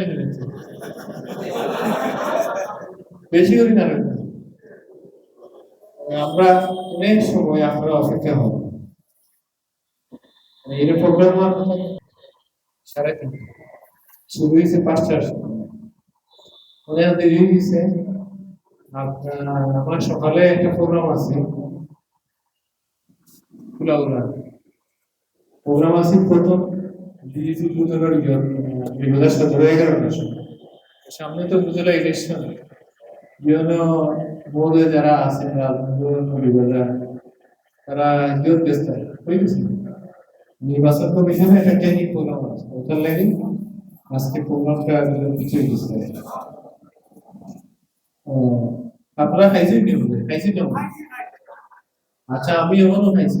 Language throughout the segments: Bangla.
দেবেন বেশি না। আমরা অনেক সময় আপনারা অপেক্ষা হব মানে প্রোগ্রাম সাড়ে তিনটে শুরু হয়েছে পাঁচটার সময় দেরি হয়েছে। আপনার আমার সকালে একটা প্রোগ্রাম আছে। কুলাউলা প্রোগ্রাম আছে প্রথম ডিজিটাল উপজেলার বিনোদার সতেরো এগারোটার সামনে তো উপজেলা ইলেকশন বিভিন্ন বোর্ডে যারা আছেন রাজনীতি তারা ইয়ত ব্যস্ত। হয়ে নির্বাচন কমিশনে একটা ট্রেনিং প্রোগ্রাম আছে। ওটার লাগে আজকে প্রোগ্রামটা পিছিয়ে গেছে। আপনারা খাইছেন কি খাইছেন আচ্ছা আমি এমনও খাইছি।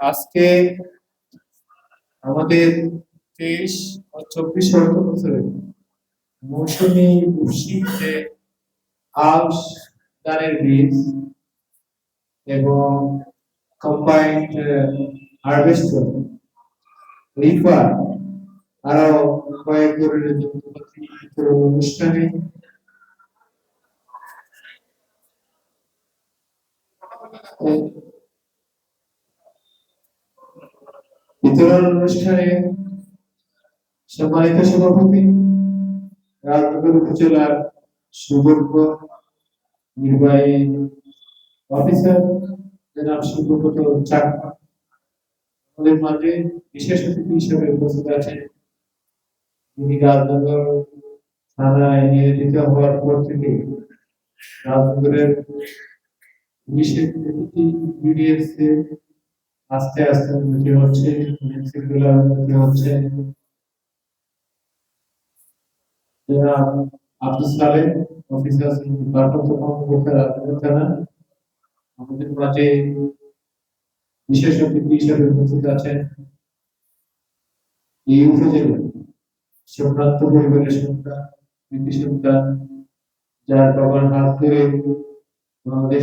আজকে আমাদের তেইশ ও চব্বিশ অর্থ বছরে মৌসুমী বৃষ্টিতে আউশ দানের বীজ এবং কম্বাইন্ড হারভেস্টার রিফার আরও কয়েক ধরনের যন্ত্রপাতি অনুষ্ঠানে বিতরণ অনুষ্ঠানে সম্মানিত সভাপতি রাজনগর উপজেলার সুযোগ্য নির্বাহী অফিসার, জনাব সুব্রত চাকমা। আমাদের মাঝে বিশেষ অতিথি হিসেবে উপস্থিত আছেন। তিনি রাজনগর থানায় নিয়োজিত হওয়ার পর থেকে রাজনগরের পুলিশের প্রতিটি বিডিএসে আস্তে আস্তে উন্নতি হচ্ছে মিউনিসিপাল উন্নতি হচ্ছে। অফিসার আমাদের মাঝে বিশেষ অতিথি হিসেবে উপস্থিত আছেন? এই উপজেলা সম্ভ্রান্ত পরিবারের সন্তান কৃতি সন্তান, যার হাত ধরে বাংলাদেশ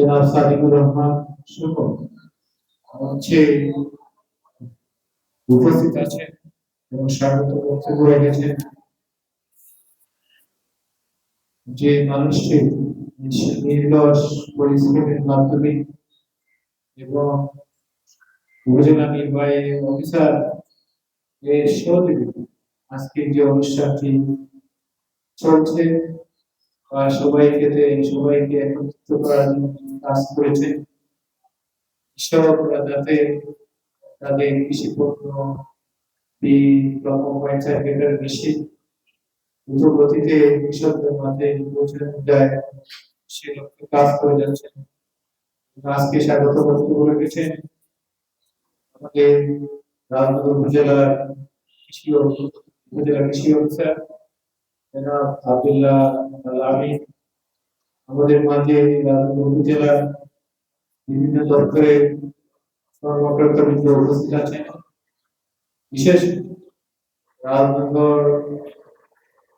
জনাব সাদিকুর রহমান শুভ হচ্ছে উপস্থিত আছেন এবং স্বাগত বক্তব্য রেখেছেন। যে মানুষকে নির্দোষ পরিশ্রমের মাধ্যমে এবং উপজেলা নির্বাহী অফিসার এর সহযোগিতা আজকের যে অনুষ্ঠানটি চলছে সবাইকে সবাইকে একত্রিত করার জন্য কাজ করেছে। কৃষকরা যাতে তাদের কৃষি পণ্য পঞ্চায়েতের বেশি দ্রুত গতিতে কৃষকদের মাঝে পৌঁছে যায়, সে লক্ষ্যে কাজ করে যাচ্ছেন। আজকে স্বাগত বক্তব্য রেখেছেন আমাদের রাজনগর উপজেলার কৃষি উপজেলা কৃষি অফিসার জনাব আব্দুল্লাহ আল আমিন আমাদের মাঝে উপজেলার বিভিন্ন দপ্তরের কর্মকর্তাবৃন্দ উপস্থিত আছেন। বিশেষ রাজনগর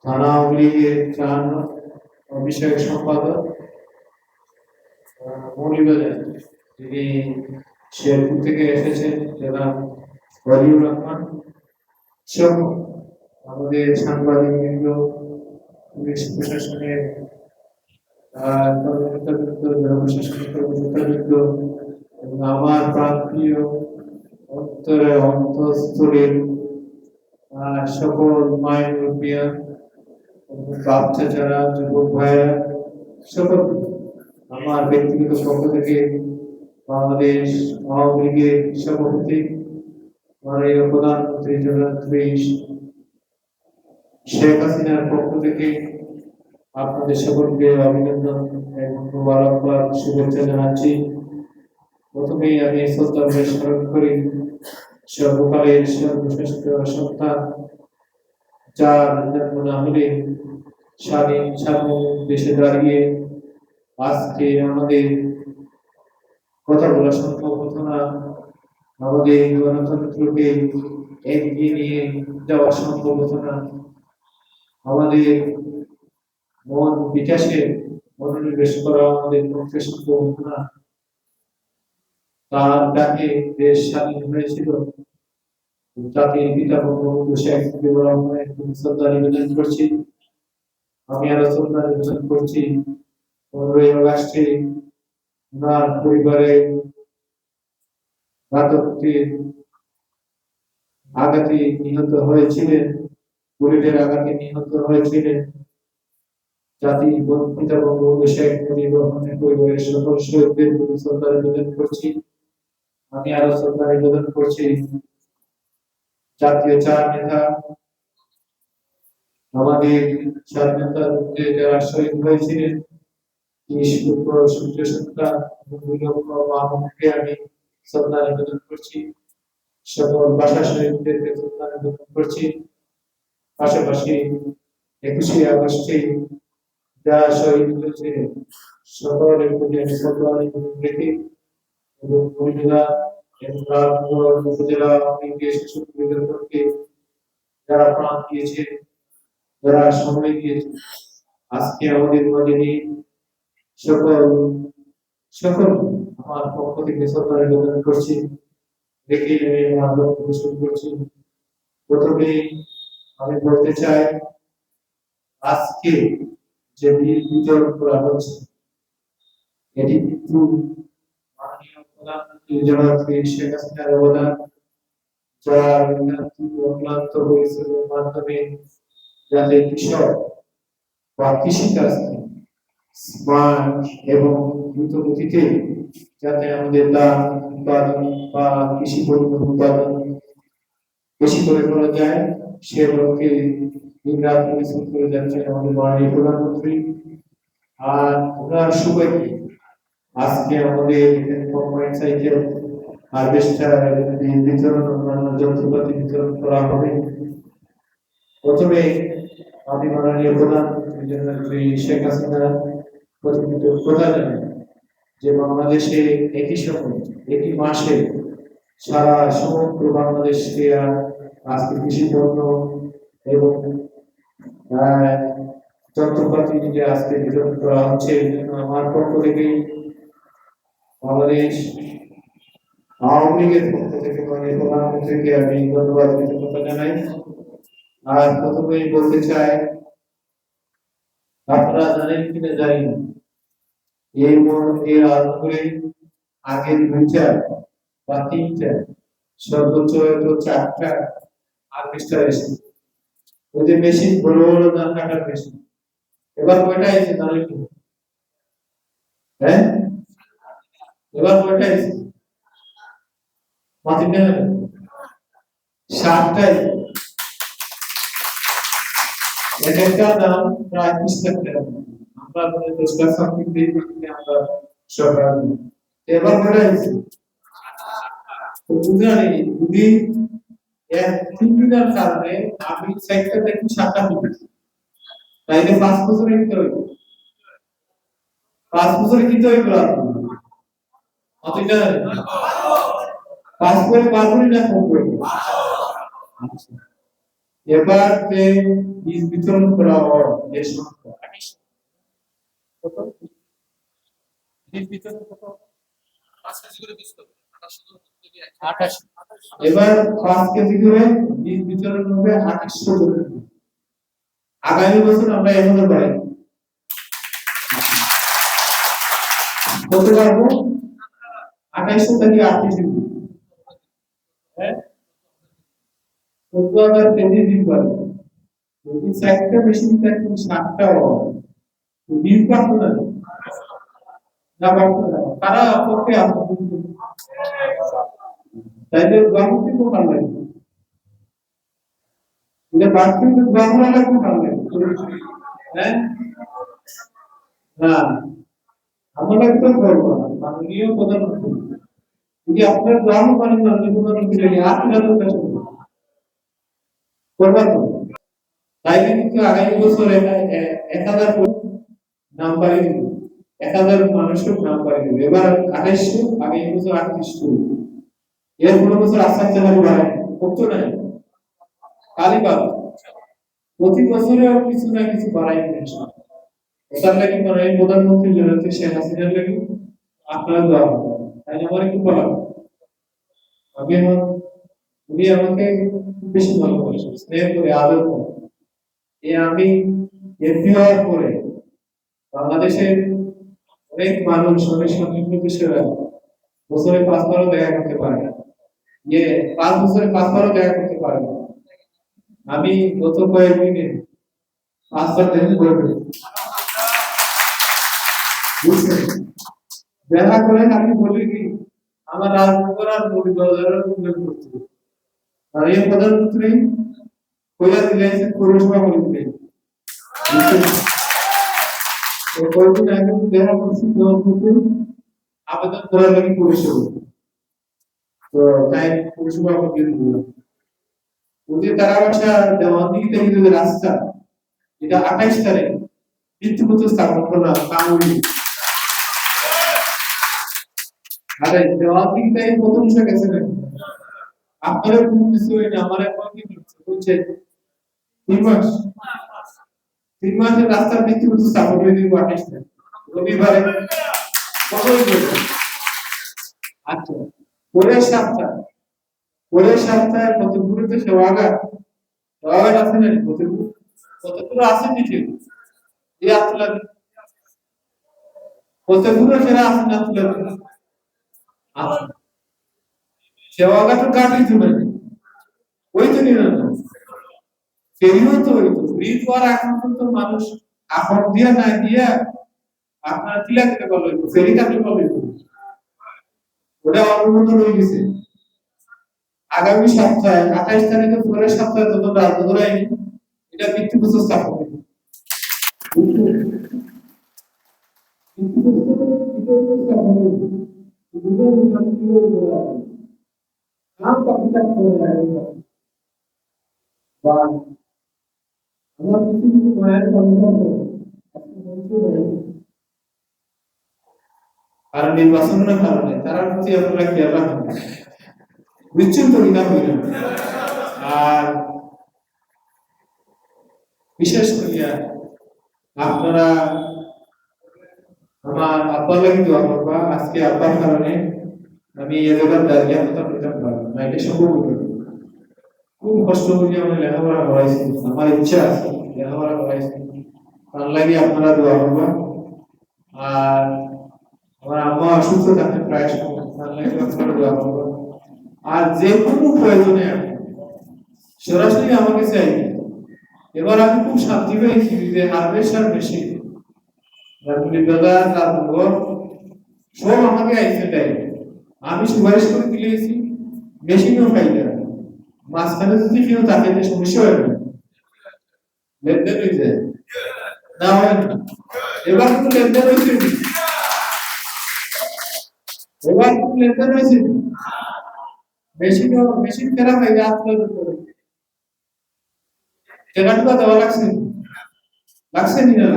থানা আওয়ামী লীগের ত্রাণ বিষয়ক সম্পাদক মৌলভীবাজার শেরপুর থেকে এসেছেন যারা ওয়ালিউর রহমান। আমাদের সাংবাদিক বৃন্দ, পুলিশ প্রশাসনের এবং আমার অন্তরে সকল বাচ্চা যারা সকল আমার ব্যক্তিগত পক্ষ থেকে বাংলাদেশ আওয়ামী লীগের সভাপতি, মাননীয় প্রধানমন্ত্রী জননেত্রী শেখ হাসিনার পক্ষ থেকে আপনাদের সকলকে অভিনন্দন এবং মুবারকবাদ শুভেচ্ছা জানাচ্ছি। প্রথমেই আমি শ্রদ্ধা স্মরণ করি সর্বকালের সর্বশ্রেষ্ঠ সন্তান যার জন্ম না হলে স্বাধীন স্বাধীন দেশে দাঁড়িয়ে আজকে আমাদের কথা বলা সম্ভব হতো না। আমাদের গণতন্ত্রকে এগিয়ে নিয়ে যাওয়া সম্ভব হতো না। আমাদের মন বিকাশে মনোনিবেশ করা, আমাদের পক্ষে সম্ভব হতো না তার ডাকে দেশ স্বাধীন হয়েছিল। জাতির পিতা বঙ্গবন্ধু শেখ মুজিবুর রহমানের শ্রদ্ধা নিবেদন করছি। আমি আরও শ্রদ্ধা নিবেদন করছি। পনেরোই ওনার পরিবারে ঘাতকটির আঘাতে নিহত হয়েছিলেন। আঘাতে নিহত হয়েছিলেন। জাতি পিতা বঙ্গবন্ধু শেখ মুজিবুর রহমানের পরিবারের সকল শহীদদের প্রতি শ্রদ্ধা নিবেদন করছি। আমি আরও শ্রদ্ধা নিবেদন করছি। জাতীয় চার নেতা, আমাদের স্বাধীনতা যুদ্ধে যারা শহীদ হয়েছিলেন সূর্য আমি করছি। সকল ভাষা শহীদদেরকে শ্রদ্ধা নিবেদন করছি। পাশাপাশি একুশে আগস্টে যারা শহীদ হয়েছে, সকলের প্রতি আমি শ্রদ্ধা নিবেদন রেখে এবং মহিলা এবং উপজেলা আওয়ামী লীগের শাসক পরিষদকে যারা সময় আমার পক্ষ থেকে শ্রদ্ধা নিবেদন করছি। দেখে আমি আমার করছি। প্রথমে আমি বলতে চাই, আজকে যে বিল বিতরণ করা হচ্ছে, এটি কিন্তু মাননীয় প্রধানমন্ত্রী শেখ হাসিনার অবদান, যার অক্লান্ত পরিশ্রমের মাধ্যমে যাতে কৃষক বা কৃষিকাজ এবং দ্রুত গতিতে যাতে আমাদের ধান উৎপাদন বা কৃষি পণ্য উৎপাদন বেশি করে করা যায় সে লক্ষ্যে দিনরাত পরিশ্রম করে যাচ্ছে আমাদের মাননীয় প্রধানমন্ত্রী। আর ওনার সুবাইকে আজকে আমাদের এখানে কম্বাইন্ড সাইকেল হারভেস্টার বিতরণ, অন্যান্য যন্ত্রপাতি বিতরণ করা হবে। প্রথমে আমি মাননীয় জননেত্রী শেখ হাসিনা প্রতিনিধিত্ব প্রধান যে বাংলাদেশে একই সময়, একই মাসে সারা সমগ্র বাংলাদেশকে আজকে কৃষি পণ্য এবং যন্ত্রপাতি যে আজকে বিতরণ করা হচ্ছে, আমার পক্ষ থেকে বাংলাদেশ আওয়ামী লীগের পক্ষ থেকে মাননীয় প্রধানমন্ত্রীকে আমি ধন্যবাদ কৃতজ্ঞতা জানাই। আর প্রথমেই বলতে চাই, আপনারা জানেন কিনা জানি এই আগের দুইটা বা তিনটা, সর্বোচ্চ চারটা হারভেস্টার এসেছে ওই যে মেশিন বড় বড় ধান কাটার মেশিন এবার কয়টা এসেছে জানেন কি হ্যাঁ? এবার কয়টা এসেছে মাতি নেন সাতটাই। দাম প্রায় বিশ লাখ টাকা। আমরা দশ লাখ সামথিং আমরা সরকার। এবার হয়েছে? তো বুঝলেন যদি এক তিন দিনের কারণে আমি সেক্টর দেখি সাতটা করে আচ্ছা। এবার কত? এবার পাঁচ কেজি করে বীজ বিতরণ হবে আঠাশশো আগামী বছর আমরা বাড়াই আটত্রিশ হ্যাঁ? যদি চারটা মেশিন থাকে সাতটা তারা পক্ষে আসবে তাইলে লাগে গ্রাম আপনার কিন্তু আগামী বছর এক হাজার এক হাজার এবার আঠাইশশো আগামী বছর আটত্রিশশো এর কোনো বছর আশ্বাস চ্যানেল বাড়ায় করতো নাই। কালী বাবা প্রতি বছরে কিছু না কিছু বাড়াই ওটার লাগি মানে প্রধানমন্ত্রী শেখ হাসিনার দেওয়া হবে তাই আমার একটু আমি আমার উনি আমাকে বেশি ভালোবাসে স্নেহ করে, আদর করে। এ আমি এমপি হওয়ার পরে অনেক মানুষ, অনেক সংযুক্ত বছরে পাঁচবারও দেখা করতে পারে না। ইয়ে পাঁচ বছরে পাঁচবারও দেখা করতে পারে না। আমি গত পাঁচবার দেখা করে। দেখা করে আমি বলি কি, আমার রাজনগর আর আর এই প্রধানমন্ত্রী দিলেন কয়েকদিন আগে দেখা করছি আবেদন করার লাগে তো তাই পৌরসভা ওদের তারা বাসা দেওয়ান দিকে থেকে রাস্তা, এটা আঠাইশ তারিখ ভিত্তিপ্রস্তর স্থাপন করলাম কামড়ি আরে দেওয়ান দিক প্রথম সে গেছে আপনারা কোনো কিছু হয়নি আমার এখন কি বলছে তিন মাস। তিন মাসের রাস্তার ভিত্তিপ্রস্তর স্থাপন হয়ে দিব আঠাইশ তারিখ। রবিবারে। আচ্ছা। পরের সপ্তাহ পরের সপ্তাহে কতগুলো তো সেবাগার আছে না কতগুলো? কতগুলো আছে নিচে? এই আতলা কতগুলো সেরা আছে না তো তুলে ওই তো নিল না তো ওই তো। হওয়ার এখন পর্যন্ত মানুষ আপন দিয়া না দিয়া আপনার দিতে পারল? ফেরি কাটতে পারল ওটা অনুমোদন হয়ে গেছে। আগামী সপ্তাহে আঠাইশ তারিখে পরের সপ্তাহে যত রাত ধরাই এটা ভিত্তিপ্রস্তর স্থাপন আমার কিছু কিছু মায়ের কারণ নির্বাচনের কারণে তারা প্রতি আপনারা খেয়াল রাখবেন বিচ্ছিন্ন কিনা হইল আর বিশেষ করিয়া আপনারা আমার আব্বার লাগি দোয়া করবা, আজকে আব্বার কারণে আমি এ জায়গার দাঁড়িয়ে কথা বলতে পারব না। এটা সম্ভব খুব কষ্ট করি আমি লেখাপড়া করাইছি। আমার ইচ্ছা আছে, লেখাপড়া করাইছি। তার লাগে আপনারা দোয়া করবা। আর আর যে কোনো প্রয়োজনে সরাসরি আমাকে চাই। এবার আমি খুব শান্তি পেয়েছি যে হারভেস্টার মেশিন। দাদা সব আমাকে আইসে দেয়। আমি সুপারিশ করে দিয়েছি মেশিনও পাই না। মাঝখানে যদি কেউ যে সমস্যা হয় না, লেনদেন হয়ে যায়। না হয় এবার কোনো লেনদেন হয়েছে। এবার কোনো লেনদেন হয়েছে। মেশিন মেশিন খারাপ হয়ে যায় আপনার দেওয়া লাগছে লাগছে নি না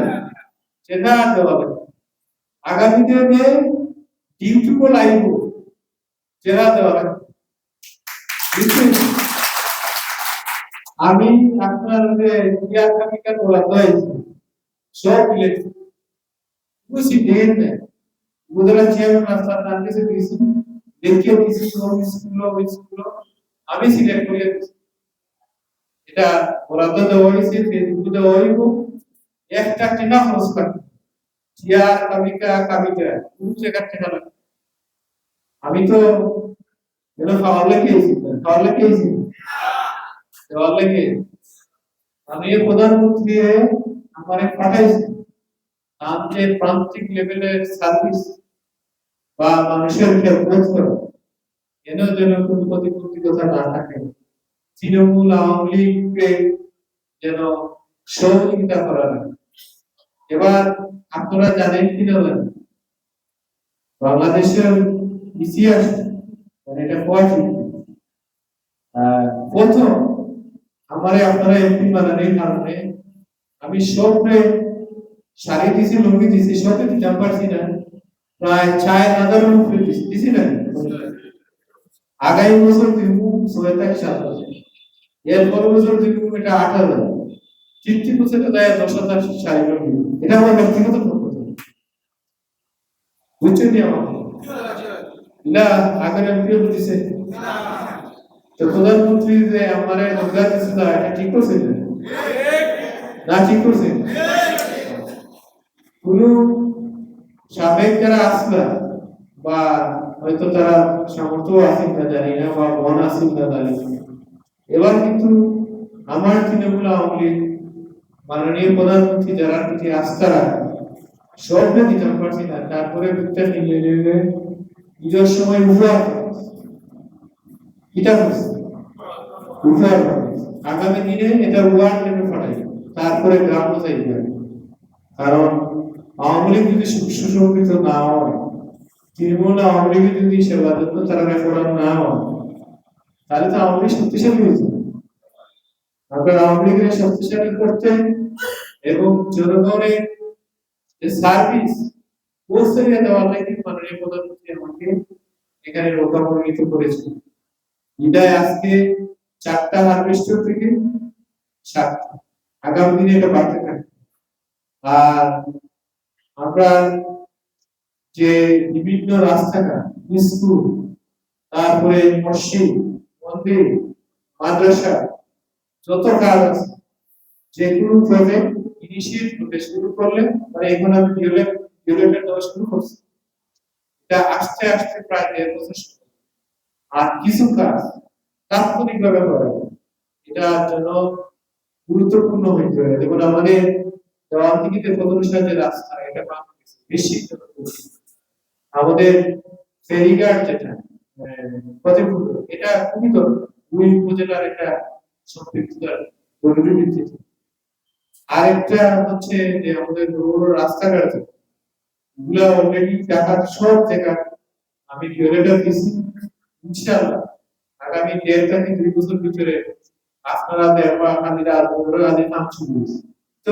টাকা দেওয়া লাগবে আগামী দিনে ডিউটিকো লাইব টাকা দেওয়া লাগবে আমি আপনার যে ক্রিয়া কামিকা বরাদ্দ হয়েছে, সব লিখেছি বুঝছি দেন না। চেয়ারম্যান রাস্তার নাম কিছু দিয়েছি দেখিয়ে দিয়েছি কোন স্কুল ওই স্কুল আমি সিলেক্ট করে এটা বরাদ্দ দেওয়া হয়েছে ফেসবুকে দেওয়া হইব একটা টাকা খরচ করবে চেয়ার কামিকা কামিকা কোন জায়গার টাকা লাগবে আমি তো যেন খাওয়ার লেগেছি খাওয়ার লেগেছি দেওয়ার লেগে আমি প্রধানমন্ত্রী আমার পাঠাইছি নাম যে প্রান্তিক লেভেলের সার্ভিস বা মানুষের খেদমত এন যেন কোনো প্রতিকূলতা না থাকে? তৃণমূল আওয়ামী লীগকে যেন সহযোগিতা করা লাগে এবার আপনারা জানেন কি না জানেন? বাংলাদেশের ইতিহাস মানে এটা পড়াশোনা আহ, প্রথম আমারে আপনারা এমপি বানানোর কারণে আমি সবরে শাড়ি দিছি লুঙ্গি দিছি সবই দিতাম পারছি না প্রায় চার হাজার উপরে দিছি না? আগামী বছর দিব ছয় থেকে সাত হাজার এর পরের বছর দিব এটা আট হাজার ফিফটি পার্সেন্ট দেয় দশ হাজার শাড়ি লুঙ্গি এটা আমার ব্যক্তিগত প্রকল্প বুঝছেন নি আমার না, আগের এমপিও দিছে। তো প্রধানমন্ত্রী যে আমার দুর্গা দিছিল, এটা ঠিক করছে? না, ঠিক করছে কোন সাবেক যারা আসলা বা হয়তো তারা সামর্থ্য আসিল না, জানি না, বা মন আসিল না জানি। এবার কিন্তু আমার তৃণমূল আওয়ামী লীগ, মাননীয় প্রধানমন্ত্রী যারা প্রতি আস্থা রাখে সবকে দিতে না, তারপরে বুকটা নিয়ে নিয়ে নিজের সময় উপহার এটা করছে আগামী দিনে এটা ওয়ার্ড লেভেল পাঠাই। তারপরে গ্রাম যাবে কারণ আওয়ামী লীগ যদি সুসংগঠিত না হয় তৃণমূল আওয়ামী লীগের যদি সেবা যত্ন তারা করার না হয় তাহলে তো আওয়ামী লীগ শক্তিশালী হয়েছে আপনার আওয়ামী লীগের শক্তিশালী করতে এবং জনগণের যে সার্ভিস পৌঁছে দেওয়ার লাগে মাননীয় প্রধানমন্ত্রী আমাকে এখানে রোকামন্ডিত করেছে বিদায় আজকে চারটা হারভেস্টার থেকে সাতটা। আগামী দিনে এটা বাড়তে থাকবে। আর আমরা যে বিভিন্ন রাস্তাঘাট, স্কুল, তারপরে মসজিদ, মন্দির, মাদ্রাসা, যত কাজ আছে, যেগুলো প্রজেক্ট ইনিশিয়েট শুরু করলে মানে এখন আমি শুরু করছি। এটা আস্তে আস্তে প্রায় দেড় বছর আর কিছু কাজ তাৎক্ষণিকভাবে করা। এটার জন্য গুরুত্বপূর্ণ হইতে হবে। যেমন আমাদের যে রাস্তা এটা বেশি আমাদের ফেরিঘাট যেটা ক্ষতিপূর্ণ এটা খুবই দরকার দুই উপজেলার এটা সম্পৃক্ততা জরুরি ভিত্তিতে আরেকটা হচ্ছে যে আমাদের রাস্তাঘাট এগুলো অলরেডি সব জায়গা আমি ভিওলেটার দিছি আগামী দেড় দুই বছর ভিতরে আপনারা দেখবা খালিরা বড় আদি নাম শুরু হয়েছে তো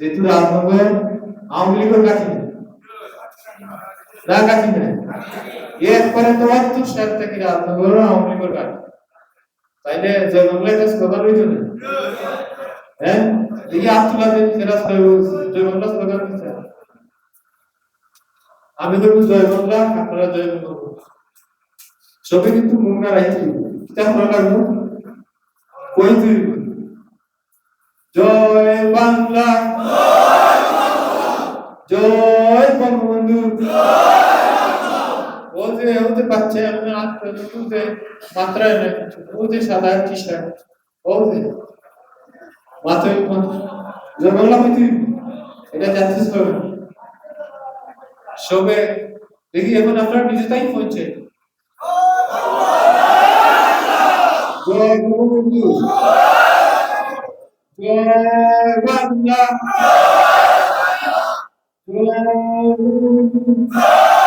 যেহেতু আওয়ামী লীগের কাছে না কাছে না এরপরে আওয়ামী লীগের কাছে। তাইলে কাজ স্লোগান না। হ্যাঁ? দিচ্ছে আমি বলব জয় বাংলা, আপনারা জয় বাংলা বলুন। সবে কিন্তু মুন্না লাগবো কই তুই জয় বাংলা জয় বঙ্গবন্ধু। ও যে হতে পারছে আমি আত্মীয় মাত্রায় না ও যে সাদা টি ও যে মাথায় বাংলা তুই এটা জানছিস কবে সবে দেখি, এখন আপনার নিজেটাই পৌঁছে জয় বঙ্গবন্ধু। জয় বাংলা। জয় বঙ্গবন্ধু